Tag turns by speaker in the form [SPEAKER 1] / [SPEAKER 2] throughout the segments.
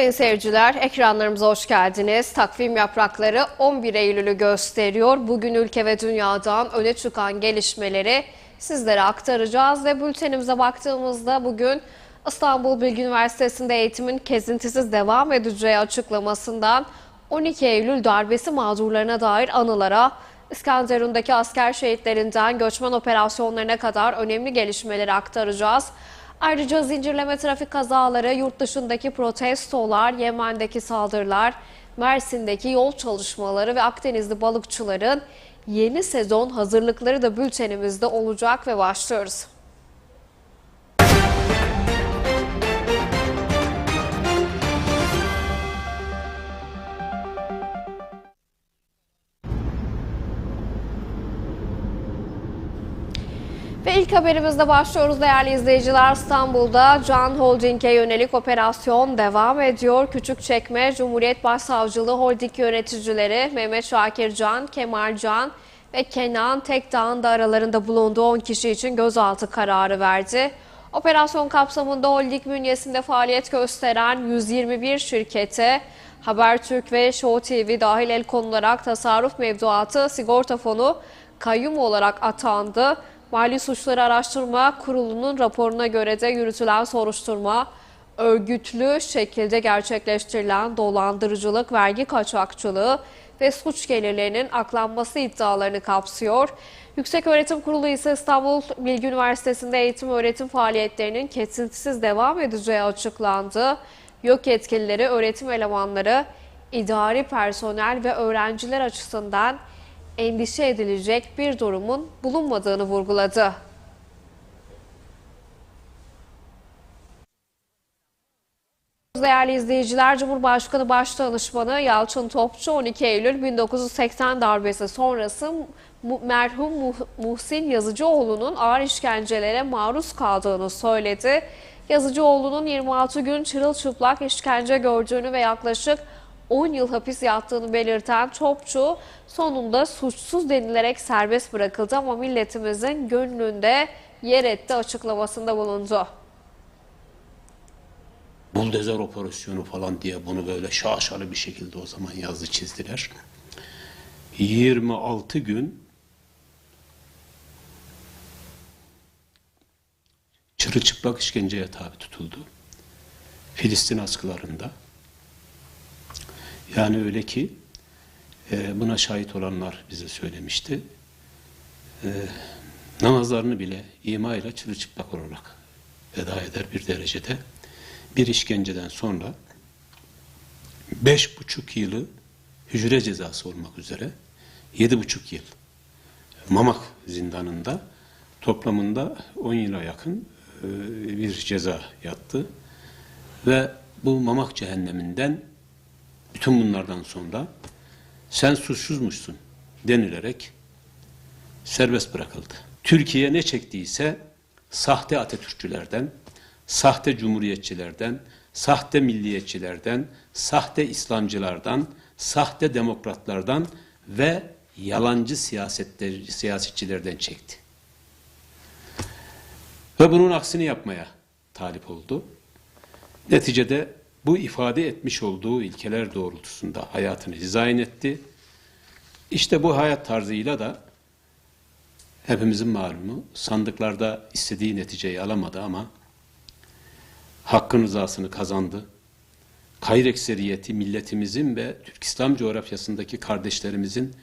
[SPEAKER 1] Sayın seyirciler, ekranlarımıza hoş geldiniz. Takvim yaprakları 11 Eylül'ü gösteriyor. Bugün ülke ve dünyadan öne çıkan gelişmeleri sizlere aktaracağız ve bültenimize baktığımızda bugün İstanbul Bilgi Üniversitesi'nde eğitimin kesintisiz devam edeceği açıklamasından 12 Eylül darbesi mağdurlarına dair anılara, İskenderun'daki asker şehitlerinden göçmen operasyonlarına kadar önemli gelişmeleri aktaracağız. Ayrıca zincirleme trafik kazaları, yurt dışındaki protestolar, Yemen'deki saldırılar, Mersin'deki yol çalışmaları ve Akdenizli balıkçıların yeni sezon hazırlıkları da bültenimizde olacak ve başlıyoruz. İlk haberimizde başlıyoruz değerli izleyiciler. İstanbul'da Can Holding'e yönelik operasyon devam ediyor. Küçükçekme Cumhuriyet Başsavcılığı Holding yöneticileri Mehmet Şakir Can, Kemal Can ve Kenan Tekdağ'ın da aralarında bulunduğu 10 kişi için gözaltı kararı verdi. Operasyon kapsamında holding bünyesinde faaliyet gösteren 121 şirkete Habertürk ve Show TV dahil el konularak tasarruf mevduatı sigorta fonu kayyum olarak atandı. Mali Suçları Araştırma Kurulu'nun raporuna göre de yürütülen soruşturma örgütlü şekilde gerçekleştirilen dolandırıcılık, vergi kaçakçılığı ve suç gelirlerinin aklanması iddialarını kapsıyor. Yükseköğretim Kurulu ise İstanbul Bilgi Üniversitesi'nde eğitim öğretim faaliyetlerinin kesintisiz devam edeceği açıklandı. Yok yetkilileri, öğretim elemanları, idari personel ve öğrenciler açısından endişe edilecek bir durumun bulunmadığını vurguladı. Değerli izleyiciler, Cumhurbaşkanı Başdanışmanı Yalçın Topçu 12 Eylül 1980 darbesi sonrası merhum Muh- Muhsin Yazıcıoğlu'nun ağır işkencelere maruz kaldığını söyledi. Yazıcıoğlu'nun 26 gün çırılçıplak işkence gördüğünü ve yaklaşık 10 yıl hapis yattığını belirten Topçu sonunda suçsuz denilerek serbest bırakıldı ama milletimizin gönlünde yer etti açıklamasında bulundu.
[SPEAKER 2] buldozer operasyonu falan diye bunu böyle şaşalı bir şekilde o zaman yazdı çizdiler. 26 gün çırılçıplak işkenceye tabi tutuldu. Filistin askılarında. Yani öyle ki e, buna şahit olanlar bize söylemişti. E, namazlarını bile ima ile çırılçıplak olarak eda eder bir derecede bir işkenceden sonra beş buçuk yılı hücre cezası olmak üzere yedi buçuk yıl Mamak zindanında toplamında 10 yıla yakın e, bir ceza yattı. Ve bu Mamak cehenneminden bütün bunlardan sonra sen suçsuzmuşsun denilerek serbest bırakıldı. Türkiye ne çektiyse sahte Atatürkçülerden, sahte cumhuriyetçilerden, sahte milliyetçilerden, sahte İslamcılardan, sahte demokratlardan ve yalancı siyasetçilerden çekti. Ve bunun aksini yapmaya talip oldu. Neticede bu ifade etmiş olduğu ilkeler doğrultusunda hayatını dizayn etti. İşte bu hayat tarzıyla da hepimizin malumu sandıklarda istediği neticeyi alamadı ama hakkın rızasını kazandı. Kayır ekseriyeti milletimizin ve Türk İslam coğrafyasındaki kardeşlerimizin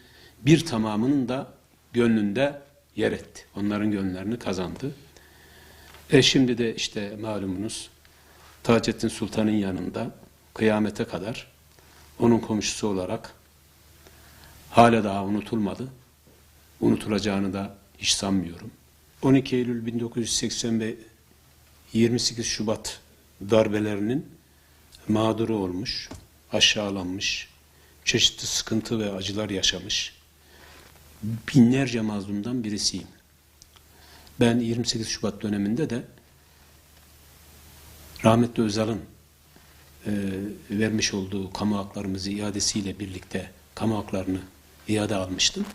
[SPEAKER 2] bir tamamının da gönlünde yer etti. Onların gönüllerini kazandı. E şimdi de işte malumunuz Taceddin Sultan'ın yanında kıyamete kadar onun komşusu olarak hala daha unutulmadı. Unutulacağını da hiç sanmıyorum. 12 Eylül 1980 ve 28 Şubat darbelerinin mağduru olmuş, aşağılanmış, çeşitli sıkıntı ve acılar yaşamış binlerce mazlumdan birisiyim. Ben 28 Şubat döneminde de rahmetli Özal'ın e, vermiş olduğu kamu haklarımızı iadesiyle birlikte kamu haklarını iade almıştım.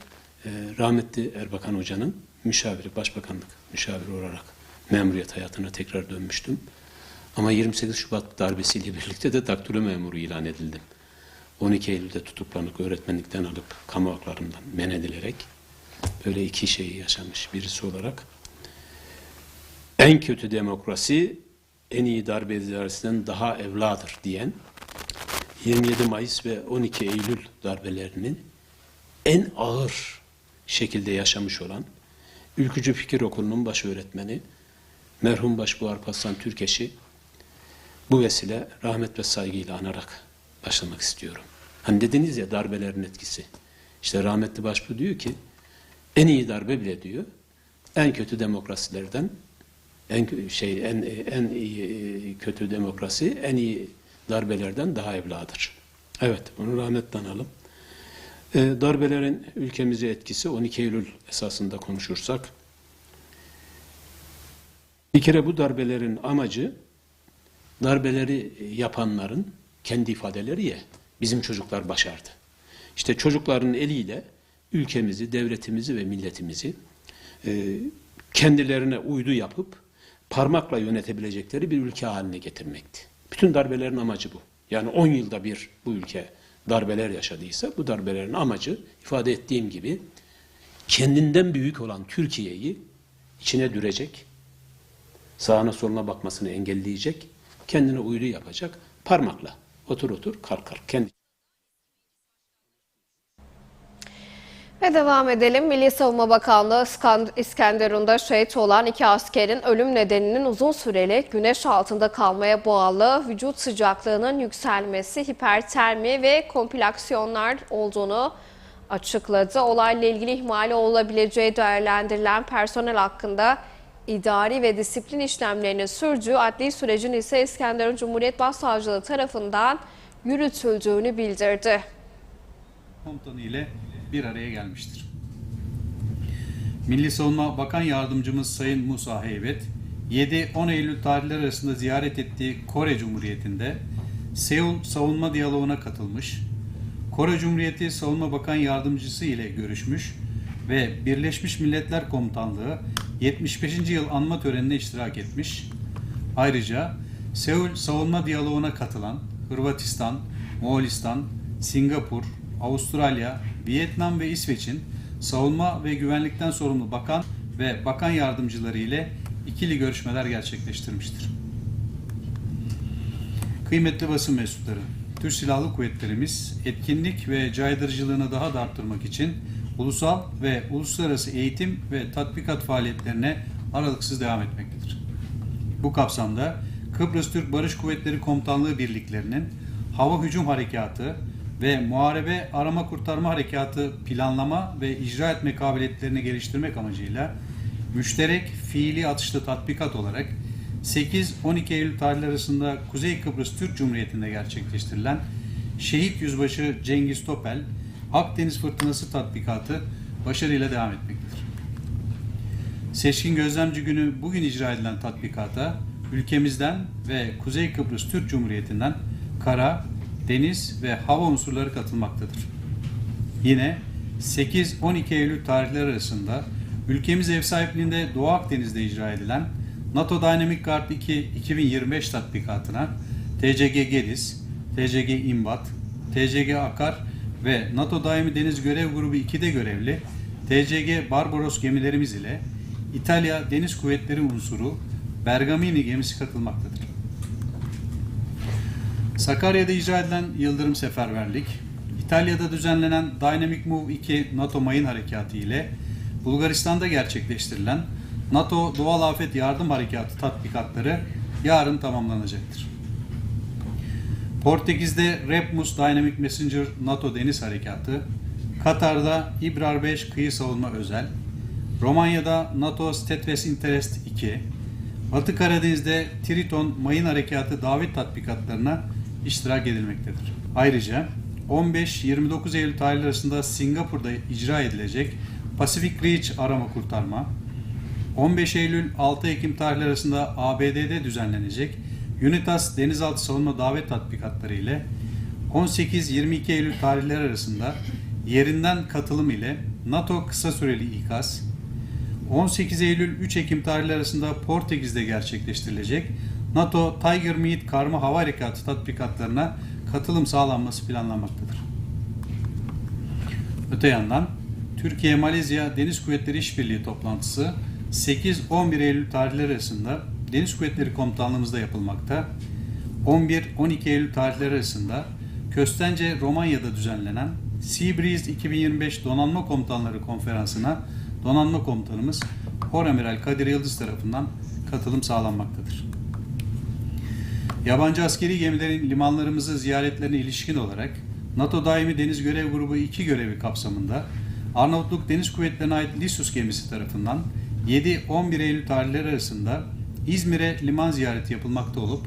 [SPEAKER 2] E, rahmetli Erbakan Hoca'nın müşaviri, başbakanlık müşaviri olarak memuriyet hayatına tekrar dönmüştüm. Ama 28 Şubat darbesiyle birlikte de daktilo memuru ilan edildim. 12 Eylül'de tutuklanıp öğretmenlikten alıp kamu haklarından men edilerek böyle iki şeyi yaşamış birisi olarak en kötü demokrasi en iyi darbe idaresinden daha evladır diyen 27 Mayıs ve 12 Eylül darbelerinin en ağır şekilde yaşamış olan Ülkücü Fikir Okulu'nun baş öğretmeni merhum Başbuğ Alparslan Türkeş'i bu vesile rahmet ve saygıyla anarak başlamak istiyorum. Hani dediniz ya darbelerin etkisi. İşte rahmetli Başbuğ diyor ki en iyi darbe bile diyor en kötü demokrasilerden en şey en en iyi e, kötü demokrasi en iyi darbelerden daha evladır. Evet, bunu rahmetle analım. E, darbelerin ülkemize etkisi 12 Eylül esasında konuşursak bir kere bu darbelerin amacı darbeleri yapanların kendi ifadeleri ya bizim çocuklar başardı. İşte çocukların eliyle ülkemizi, devletimizi ve milletimizi e, kendilerine uydu yapıp parmakla yönetebilecekleri bir ülke haline getirmekti. Bütün darbelerin amacı bu. Yani 10 yılda bir bu ülke darbeler yaşadıysa bu darbelerin amacı ifade ettiğim gibi kendinden büyük olan Türkiye'yi içine dürecek, sağına soluna bakmasını engelleyecek, kendine uydu yapacak, parmakla otur otur kalk kalk kendi
[SPEAKER 1] Ve devam edelim. Milli Savunma Bakanlığı İskenderun'da şehit olan iki askerin ölüm nedeninin uzun süreli güneş altında kalmaya bağlı vücut sıcaklığının yükselmesi, hipertermi ve komplikasyonlar olduğunu açıkladı. Olayla ilgili ihmali olabileceği değerlendirilen personel hakkında idari ve disiplin işlemlerinin sürdüğü adli sürecin ise İskenderun Cumhuriyet Başsavcılığı tarafından yürütüldüğünü bildirdi.
[SPEAKER 3] Komutanı ile bir araya gelmiştir. Milli Savunma Bakan Yardımcımız Sayın Musa Heybet, 7-10 Eylül tarihleri arasında ziyaret ettiği Kore Cumhuriyeti'nde Seul Savunma Diyaloğu'na katılmış, Kore Cumhuriyeti Savunma Bakan Yardımcısı ile görüşmüş ve Birleşmiş Milletler Komutanlığı 75. yıl anma törenine iştirak etmiş. Ayrıca Seul Savunma Diyaloğu'na katılan Hırvatistan, Moğolistan, Singapur, Avustralya, Vietnam ve İsveç'in savunma ve güvenlikten sorumlu bakan ve bakan yardımcıları ile ikili görüşmeler gerçekleştirmiştir. Kıymetli basın mensupları, Türk Silahlı Kuvvetlerimiz etkinlik ve caydırıcılığını daha da arttırmak için ulusal ve uluslararası eğitim ve tatbikat faaliyetlerine aralıksız devam etmektedir. Bu kapsamda Kıbrıs Türk Barış Kuvvetleri Komutanlığı birliklerinin hava hücum harekatı ve muharebe arama kurtarma harekatı planlama ve icra etme kabiliyetlerini geliştirmek amacıyla müşterek fiili atışlı tatbikat olarak 8-12 Eylül tarihleri arasında Kuzey Kıbrıs Türk Cumhuriyeti'nde gerçekleştirilen Şehit Yüzbaşı Cengiz Topel Akdeniz Fırtınası tatbikatı başarıyla devam etmektedir. Seçkin Gözlemci Günü bugün icra edilen tatbikata ülkemizden ve Kuzey Kıbrıs Türk Cumhuriyeti'nden kara, deniz ve hava unsurları katılmaktadır. Yine 8-12 Eylül tarihleri arasında ülkemiz ev sahipliğinde Doğu Akdeniz'de icra edilen NATO Dynamic Guard 2 2025 tatbikatına TCG Gediz, TCG İmbat, TCG Akar ve NATO Daimi Deniz Görev Grubu 2'de görevli TCG Barbaros gemilerimiz ile İtalya Deniz Kuvvetleri unsuru Bergamini gemisi katılmaktadır. Sakarya'da icra edilen Yıldırım Seferberlik, İtalya'da düzenlenen Dynamic Move 2 NATO mayın harekatı ile Bulgaristan'da gerçekleştirilen NATO Doğal Afet Yardım Harekatı tatbikatları yarın tamamlanacaktır. Portekiz'de Repmus Dynamic Messenger NATO Deniz Harekatı, Katar'da İbrar 5 Kıyı Savunma Özel, Romanya'da NATO Steadfast Interest 2, Batı Karadeniz'de Triton Mayın Harekatı davet tatbikatlarına iştirak edilmektedir. Ayrıca 15-29 Eylül tarihleri arasında Singapur'da icra edilecek Pacific Reach arama kurtarma, 15 Eylül 6 Ekim tarihleri arasında ABD'de düzenlenecek UNITAS denizaltı savunma davet tatbikatları ile 18-22 Eylül tarihleri arasında yerinden katılım ile NATO kısa süreli ikaz, 18 Eylül 3 Ekim tarihleri arasında Portekiz'de gerçekleştirilecek NATO Tiger Meet karma hava harekatı tatbikatlarına katılım sağlanması planlanmaktadır. Öte yandan Türkiye-Malezya Deniz Kuvvetleri İşbirliği toplantısı 8-11 Eylül tarihleri arasında Deniz Kuvvetleri Komutanlığımızda yapılmakta. 11-12 Eylül tarihleri arasında Köstence Romanya'da düzenlenen Sea Breeze 2025 Donanma Komutanları Konferansı'na donanma komutanımız Koramiral Kadir Yıldız tarafından katılım sağlanmaktadır. Yabancı askeri gemilerin limanlarımızı ziyaretlerine ilişkin olarak NATO Daimi Deniz Görev Grubu 2 görevi kapsamında Arnavutluk Deniz Kuvvetleri'ne ait Lissus gemisi tarafından 7-11 Eylül tarihleri arasında İzmir'e liman ziyareti yapılmakta olup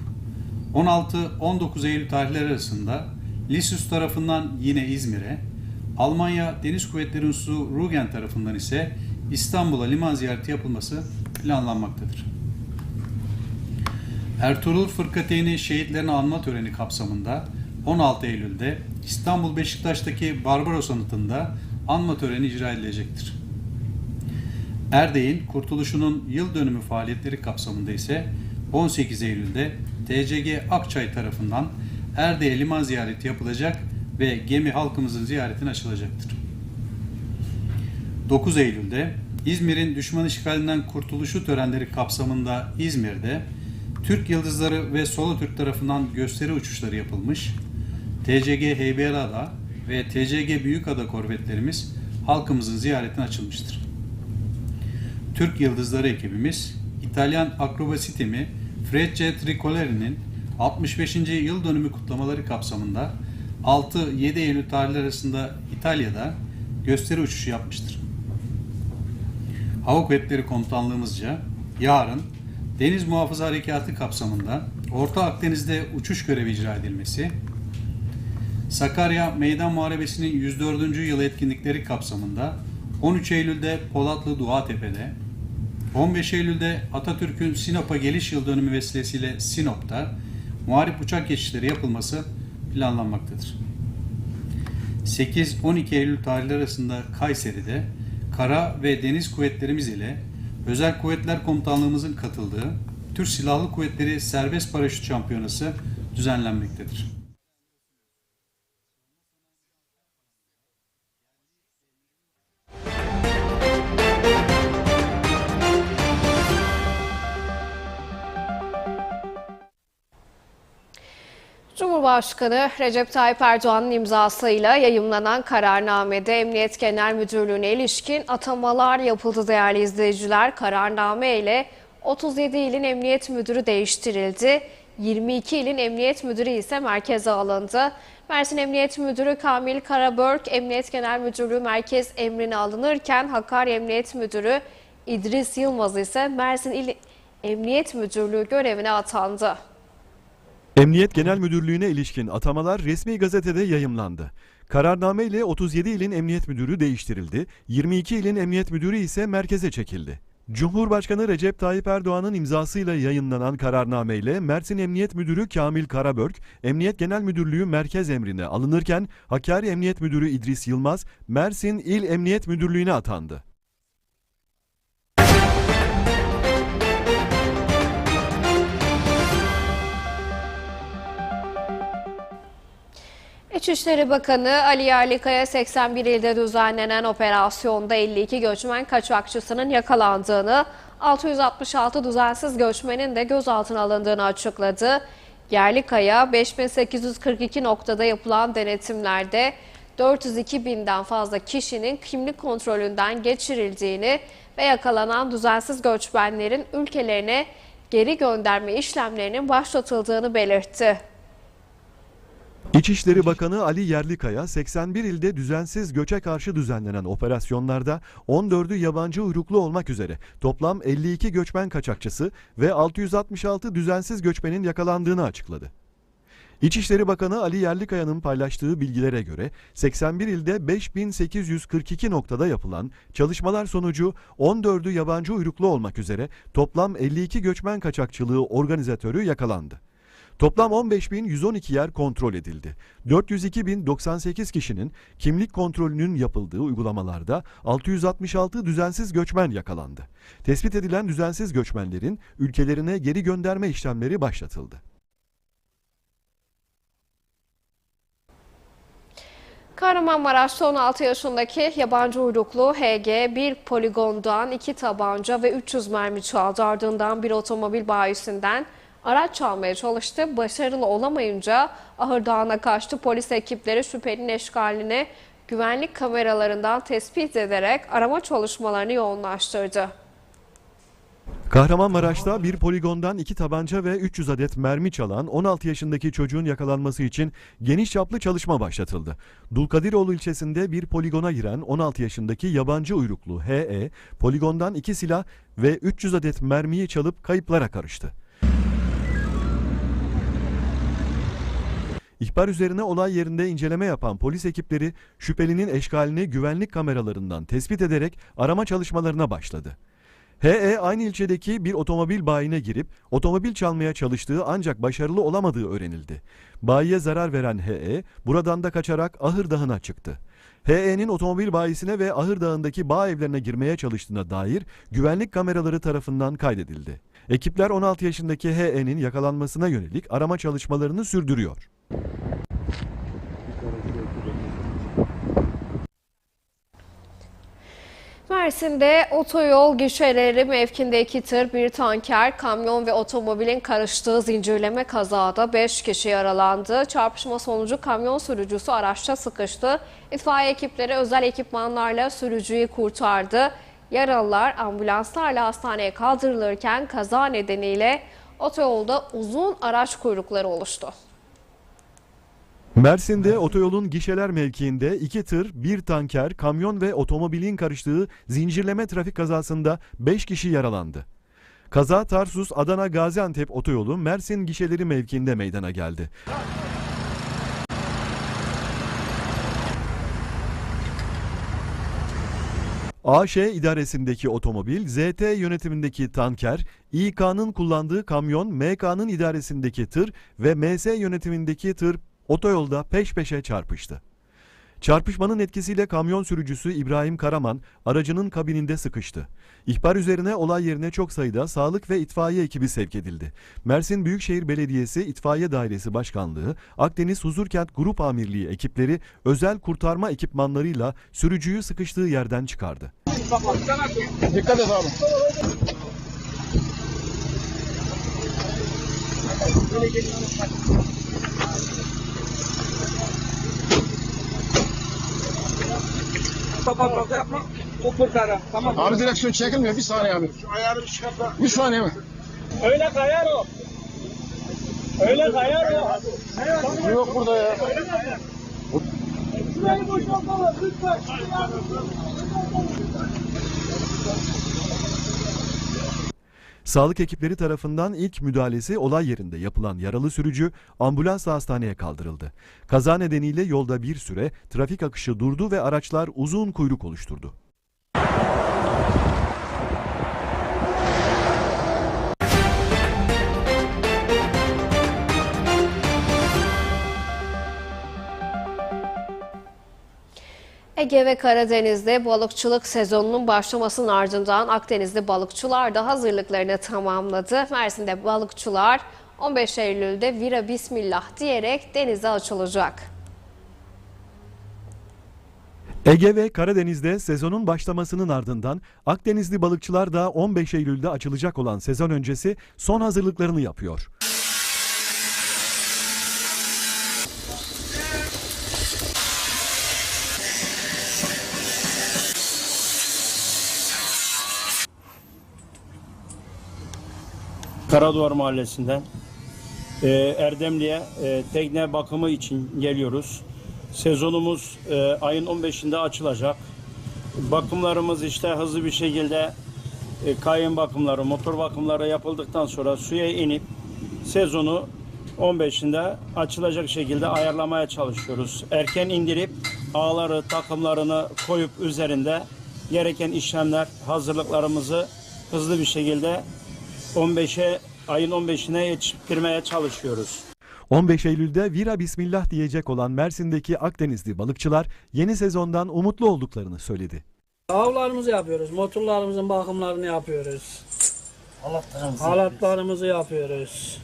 [SPEAKER 3] 16-19 Eylül tarihleri arasında Lissus tarafından yine İzmir'e, Almanya Deniz Kuvvetleri Unsusu Rugen tarafından ise İstanbul'a liman ziyareti yapılması planlanmaktadır. Ertuğrul Fırkateyni şehitlerini anma töreni kapsamında 16 Eylül'de İstanbul Beşiktaş'taki Barbaros Anıtı'nda anma töreni icra edilecektir. Erdek'in kurtuluşunun yıl dönümü faaliyetleri kapsamında ise 18 Eylül'de TCG Akçay tarafından Erdek'e liman ziyareti yapılacak ve gemi halkımızın ziyaretine açılacaktır. 9 Eylül'de İzmir'in düşman işgalinden kurtuluşu törenleri kapsamında İzmir'de Türk Yıldızları ve Solo Türk tarafından gösteri uçuşları yapılmış. TCG Heybeliada ve TCG Büyükada korvetlerimiz halkımızın ziyaretine açılmıştır. Türk Yıldızları ekibimiz İtalyan akrobasi timi Frecce Tricolori'nin 65. yıl dönümü kutlamaları kapsamında 6-7 Eylül tarihleri arasında İtalya'da gösteri uçuşu yapmıştır. Hava Kuvvetleri Komutanlığımızca yarın Deniz Muhafaza Harekatı kapsamında Orta Akdeniz'de uçuş görevi icra edilmesi, Sakarya Meydan Muharebesi'nin 104. yıl etkinlikleri kapsamında 13 Eylül'de Polatlı Duatepe'de, 15 Eylül'de Atatürk'ün Sinop'a geliş yıl dönümü vesilesiyle Sinop'ta muharip uçak geçişleri yapılması planlanmaktadır. 8-12 Eylül tarihleri arasında Kayseri'de kara ve deniz kuvvetlerimiz ile Özel Kuvvetler Komutanlığımızın katıldığı Türk Silahlı Kuvvetleri Serbest Paraşüt Şampiyonası düzenlenmektedir.
[SPEAKER 1] Cumhurbaşkanı Recep Tayyip Erdoğan'ın imzasıyla yayımlanan kararnamede Emniyet Genel Müdürlüğü'ne ilişkin atamalar yapıldı değerli izleyiciler. Kararname ile 37 ilin emniyet müdürü değiştirildi. 22 ilin emniyet müdürü ise merkeze alındı. Mersin Emniyet Müdürü Kamil Karabörk, Emniyet Genel Müdürlüğü merkez emrine alınırken Hakkari Emniyet Müdürü İdris Yılmaz ise Mersin İl Emniyet Müdürlüğü görevine atandı.
[SPEAKER 4] Emniyet Genel Müdürlüğü'ne ilişkin atamalar resmi gazetede yayımlandı. Kararname ile 37 ilin emniyet müdürü değiştirildi, 22 ilin emniyet müdürü ise merkeze çekildi. Cumhurbaşkanı Recep Tayyip Erdoğan'ın imzasıyla yayınlanan kararname ile Mersin Emniyet Müdürü Kamil Karabörk, Emniyet Genel Müdürlüğü merkez emrine alınırken Hakkari Emniyet Müdürü İdris Yılmaz, Mersin İl Emniyet Müdürlüğü'ne atandı.
[SPEAKER 1] İçişleri Bakanı Ali Yerlikaya 81 ilde düzenlenen operasyonda 52 göçmen kaçakçısının yakalandığını, 666 düzensiz göçmenin de gözaltına alındığını açıkladı. Yerlikaya 5842 noktada yapılan denetimlerde 402 binden fazla kişinin kimlik kontrolünden geçirildiğini ve yakalanan düzensiz göçmenlerin ülkelerine geri gönderme işlemlerinin başlatıldığını belirtti.
[SPEAKER 4] İçişleri Bakanı Ali Yerlikaya 81 ilde düzensiz göçe karşı düzenlenen operasyonlarda 14'ü yabancı uyruklu olmak üzere toplam 52 göçmen kaçakçısı ve 666 düzensiz göçmenin yakalandığını açıkladı. İçişleri Bakanı Ali Yerlikaya'nın paylaştığı bilgilere göre 81 ilde 5842 noktada yapılan çalışmalar sonucu 14'ü yabancı uyruklu olmak üzere toplam 52 göçmen kaçakçılığı organizatörü yakalandı. Toplam 15.112 yer kontrol edildi. 402.098 kişinin kimlik kontrolünün yapıldığı uygulamalarda 666 düzensiz göçmen yakalandı. Tespit edilen düzensiz göçmenlerin ülkelerine geri gönderme işlemleri başlatıldı.
[SPEAKER 1] Kahramanmaraş'ta 16 yaşındaki yabancı uyruklu HG bir poligondan iki tabanca ve 300 mermi çaldı. Ardından bir otomobil bayisinden araç çalmaya çalıştı. Başarılı olamayınca Ahırdağ'ına kaçtı. Polis ekipleri şüphelinin eşkalini güvenlik kameralarından tespit ederek arama çalışmalarını yoğunlaştırdı.
[SPEAKER 4] Kahramanmaraş'ta bir poligondan iki tabanca ve 300 adet mermi çalan 16 yaşındaki çocuğun yakalanması için geniş çaplı çalışma başlatıldı. Dulkadiroğlu ilçesinde bir poligona giren 16 yaşındaki yabancı uyruklu HE, poligondan iki silah ve 300 adet mermiyi çalıp kayıplara karıştı. İhbar üzerine olay yerinde inceleme yapan polis ekipleri şüphelinin eşkalini güvenlik kameralarından tespit ederek arama çalışmalarına başladı. HE aynı ilçedeki bir otomobil bayine girip otomobil çalmaya çalıştığı ancak başarılı olamadığı öğrenildi. Bayiye zarar veren HE buradan da kaçarak Ahır Dağı'na çıktı. HE'nin otomobil bayisine ve Ahır Dağı'ndaki bağ evlerine girmeye çalıştığına dair güvenlik kameraları tarafından kaydedildi. Ekipler 16 yaşındaki HE'nin yakalanmasına yönelik arama çalışmalarını sürdürüyor.
[SPEAKER 1] Mersin'de otoyol gişeleri mevkinde iki tır, bir tanker, kamyon ve otomobilin karıştığı zincirleme kazada 5 kişi yaralandı. Çarpışma sonucu kamyon sürücüsü araçta sıkıştı. İtfaiye ekipleri özel ekipmanlarla sürücüyü kurtardı. Yaralılar ambulanslarla hastaneye kaldırılırken kaza nedeniyle otoyolda uzun araç kuyrukları oluştu.
[SPEAKER 4] Mersin'de otoyolun gişeler mevkiinde iki tır, bir tanker, kamyon ve otomobilin karıştığı zincirleme trafik kazasında 5 kişi yaralandı. Kaza Tarsus Adana Gaziantep otoyolu Mersin gişeleri mevkiinde meydana geldi. AŞ idaresindeki otomobil, ZT yönetimindeki tanker, İK'nın kullandığı kamyon, MK'nın idaresindeki tır ve MS yönetimindeki tır otoyolda peş peşe çarpıştı. Çarpışmanın etkisiyle kamyon sürücüsü İbrahim Karaman aracının kabininde sıkıştı. İhbar üzerine olay yerine çok sayıda sağlık ve itfaiye ekibi sevk edildi. Mersin Büyükşehir Belediyesi İtfaiye Dairesi Başkanlığı, Akdeniz Huzurkent Grup Amirliği ekipleri özel kurtarma ekipmanlarıyla sürücüyü sıkıştığı yerden çıkardı.
[SPEAKER 5] Dikkat et abi.
[SPEAKER 6] Baba baba yapma. O kurtarır. Tamam.
[SPEAKER 5] Abi direksiyon çekilmiyor. Bir saniye abi. Şu ayarı çıkartma. Bir saniye mi?
[SPEAKER 6] Öyle kayar o. Öyle kayar o.
[SPEAKER 5] Yok burada ya.
[SPEAKER 6] Şurayı boşaltalım lütfen.
[SPEAKER 4] Sağlık ekipleri tarafından ilk müdahalesi olay yerinde yapılan yaralı sürücü ambulansla hastaneye kaldırıldı. Kaza nedeniyle yolda bir süre trafik akışı durdu ve araçlar uzun kuyruk oluşturdu.
[SPEAKER 1] Ege ve Karadeniz'de balıkçılık sezonunun başlamasının ardından Akdeniz'de balıkçılar da hazırlıklarını tamamladı. Mersin'de balıkçılar 15 Eylül'de Vira Bismillah diyerek denize açılacak.
[SPEAKER 4] Ege ve Karadeniz'de sezonun başlamasının ardından Akdenizli balıkçılar da 15 Eylül'de açılacak olan sezon öncesi son hazırlıklarını yapıyor.
[SPEAKER 7] Karaduvar Mahallesi'nden e, Erdemli'ye e, tekne bakımı için geliyoruz. Sezonumuz e, ayın 15'inde açılacak. Bakımlarımız işte hızlı bir şekilde e, kayın bakımları, motor bakımları yapıldıktan sonra suya inip sezonu 15'inde açılacak şekilde ayarlamaya çalışıyoruz. Erken indirip ağları, takımlarını koyup üzerinde gereken işlemler, hazırlıklarımızı hızlı bir şekilde 15'e ayın 15'ine yetiştirmeye çalışıyoruz.
[SPEAKER 4] 15 Eylül'de Vira Bismillah diyecek olan Mersin'deki Akdenizli balıkçılar yeni sezondan umutlu olduklarını söyledi.
[SPEAKER 6] Avlarımızı yapıyoruz. Motorlarımızın bakımlarını yapıyoruz. Halatlarımızı yapıyoruz.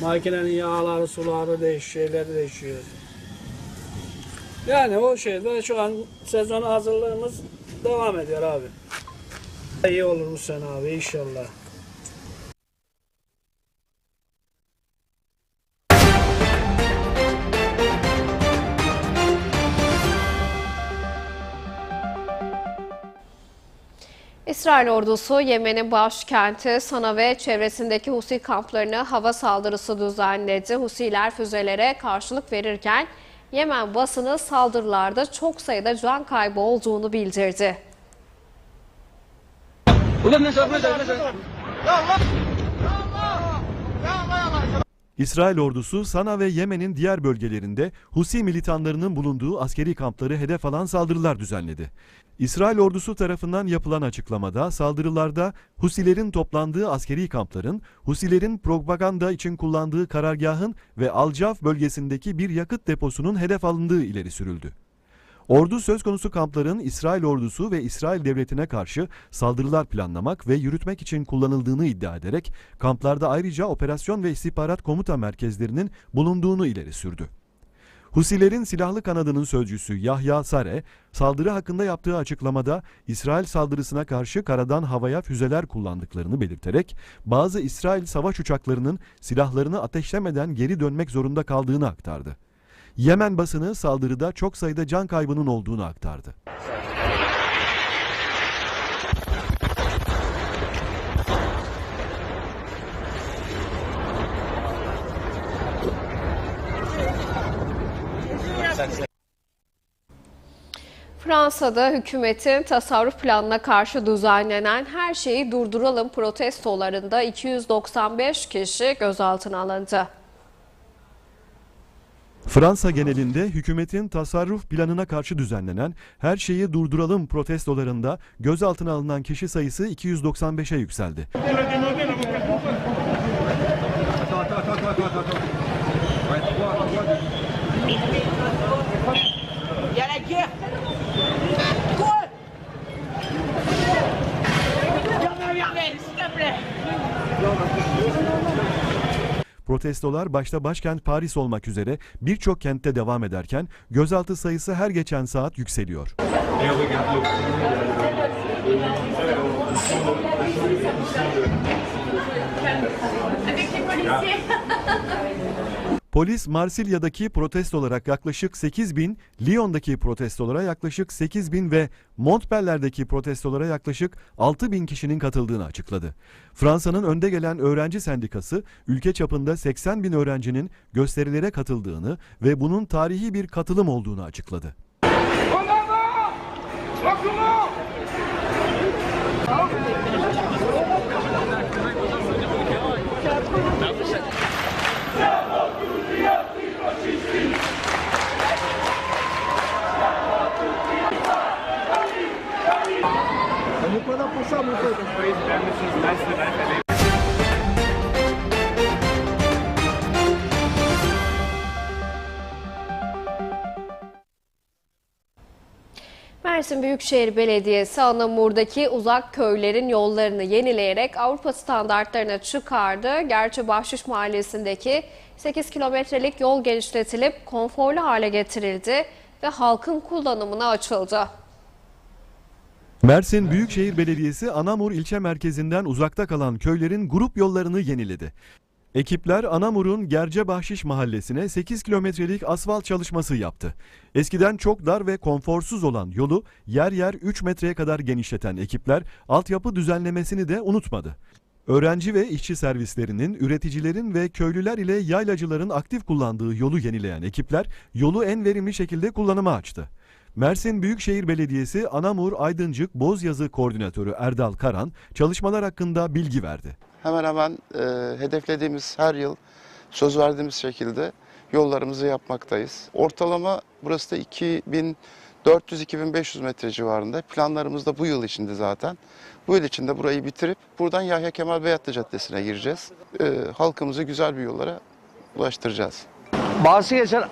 [SPEAKER 6] Makinenin yağları, suları değişiyor, şeyleri değişiyor. Yani o şeyde şu an sezon hazırlığımız devam ediyor abi. İyi olur mu sen abi inşallah.
[SPEAKER 1] İsrail ordusu Yemen'in başkenti Sana ve çevresindeki Husi kamplarını hava saldırısı düzenledi. Husiler füzelere karşılık verirken Yemen basını saldırılarda çok sayıda can kaybı olduğunu bildirdi.
[SPEAKER 4] İsrail ordusu Sana ve Yemen'in diğer bölgelerinde Husi militanlarının bulunduğu askeri kampları hedef alan saldırılar düzenledi. İsrail ordusu tarafından yapılan açıklamada saldırılarda Husilerin toplandığı askeri kampların, Husilerin propaganda için kullandığı karargahın ve Alcaf bölgesindeki bir yakıt deposunun hedef alındığı ileri sürüldü. Ordu söz konusu kampların İsrail ordusu ve İsrail devletine karşı saldırılar planlamak ve yürütmek için kullanıldığını iddia ederek kamplarda ayrıca operasyon ve istihbarat komuta merkezlerinin bulunduğunu ileri sürdü. Husilerin silahlı kanadının sözcüsü Yahya Sare, saldırı hakkında yaptığı açıklamada İsrail saldırısına karşı karadan havaya füzeler kullandıklarını belirterek bazı İsrail savaş uçaklarının silahlarını ateşlemeden geri dönmek zorunda kaldığını aktardı. Yemen basını saldırıda çok sayıda can kaybının olduğunu aktardı.
[SPEAKER 1] Fransa'da hükümetin tasarruf planına karşı düzenlenen her şeyi durduralım protestolarında 295 kişi gözaltına alındı.
[SPEAKER 4] Fransa genelinde hükümetin tasarruf planına karşı düzenlenen her şeyi durduralım protestolarında gözaltına alınan kişi sayısı 295'e yükseldi. Protestolar başta başkent Paris olmak üzere birçok kentte devam ederken gözaltı sayısı her geçen saat yükseliyor. Polis Marsilya'daki protestolara yaklaşık 8 bin, Lyon'daki protestolara yaklaşık 8 bin ve Montpellier'deki protestolara yaklaşık 6 bin kişinin katıldığını açıkladı. Fransa'nın önde gelen öğrenci sendikası ülke çapında 80 bin öğrencinin gösterilere katıldığını ve bunun tarihi bir katılım olduğunu açıkladı.
[SPEAKER 1] Mersin Büyükşehir Belediyesi Anamur'daki uzak köylerin yollarını yenileyerek Avrupa standartlarına çıkardı. Gerçi Bahşiş Mahallesi'ndeki 8 kilometrelik yol genişletilip konforlu hale getirildi ve halkın kullanımına açıldı.
[SPEAKER 4] Mersin Büyükşehir Belediyesi Anamur ilçe merkezinden uzakta kalan köylerin grup yollarını yeniledi. Ekipler Anamur'un Gerce Bahşiş mahallesine 8 kilometrelik asfalt çalışması yaptı. Eskiden çok dar ve konforsuz olan yolu yer yer 3 metreye kadar genişleten ekipler altyapı düzenlemesini de unutmadı. Öğrenci ve işçi servislerinin, üreticilerin ve köylüler ile yaylacıların aktif kullandığı yolu yenileyen ekipler yolu en verimli şekilde kullanıma açtı. Mersin Büyükşehir Belediyesi Anamur Aydıncık Bozyazı Koordinatörü Erdal Karan çalışmalar hakkında bilgi verdi.
[SPEAKER 8] hemen hemen e, hedeflediğimiz her yıl söz verdiğimiz şekilde yollarımızı yapmaktayız. Ortalama burası da 400-2500 metre civarında. Planlarımız da bu yıl içinde zaten. Bu yıl içinde burayı bitirip buradan Yahya Kemal Beyatlı Caddesi'ne gireceğiz. Ee, halkımızı güzel bir yollara ulaştıracağız.
[SPEAKER 9] Bahsi geçen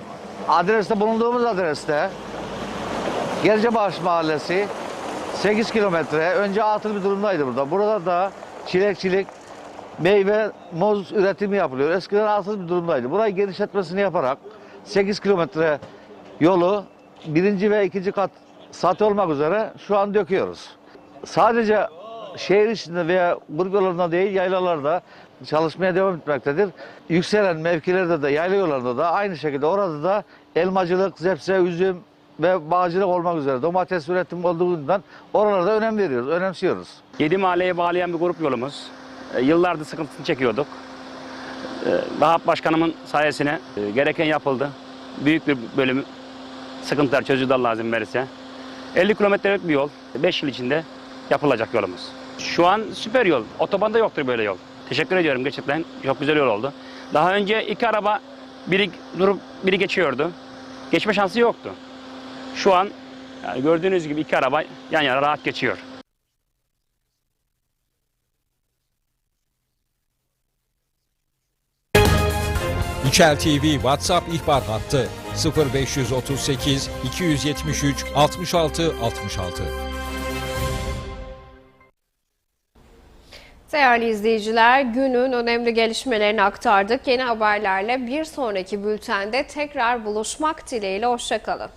[SPEAKER 9] adreste bulunduğumuz adreste Gercebaş Mahallesi 8 kilometre önce atıl bir durumdaydı burada. Burada da çilek çilek meyve muz üretimi yapılıyor. Eskiden atıl bir durumdaydı. Burayı genişletmesini yaparak 8 kilometre yolu birinci ve ikinci kat sat olmak üzere şu an döküyoruz. Sadece şehir içinde veya grup yollarında değil yaylalarda çalışmaya devam etmektedir. Yükselen mevkilerde de yayla yollarında da aynı şekilde orada da elmacılık, zepse, üzüm ve bağcılık olmak üzere domates üretimi olduğundan oralarda önem veriyoruz, önemsiyoruz.
[SPEAKER 10] Yedi mahalleye bağlayan bir grup yolumuz. E, Yıllardır sıkıntısını çekiyorduk. E, Başkanımın sayesine e, gereken yapıldı. Büyük bir bölümü sıkıntılar çözüldü Allah izin verirse. 50 kilometrelik bir yol. 5 yıl içinde yapılacak yolumuz. Şu an süper yol. Otobanda yoktur böyle yol. Teşekkür ediyorum gerçekten. Çok güzel yol oldu. Daha önce iki araba biri durup biri geçiyordu. Geçme şansı yoktu. Şu an yani gördüğünüz gibi iki araba yan yana rahat geçiyor.
[SPEAKER 11] İçel TV WhatsApp ihbar hattı 0538 273 66 66.
[SPEAKER 1] Değerli izleyiciler, günün önemli gelişmelerini aktardık. Yeni haberlerle bir sonraki bültende tekrar buluşmak dileğiyle. Hoşçakalın.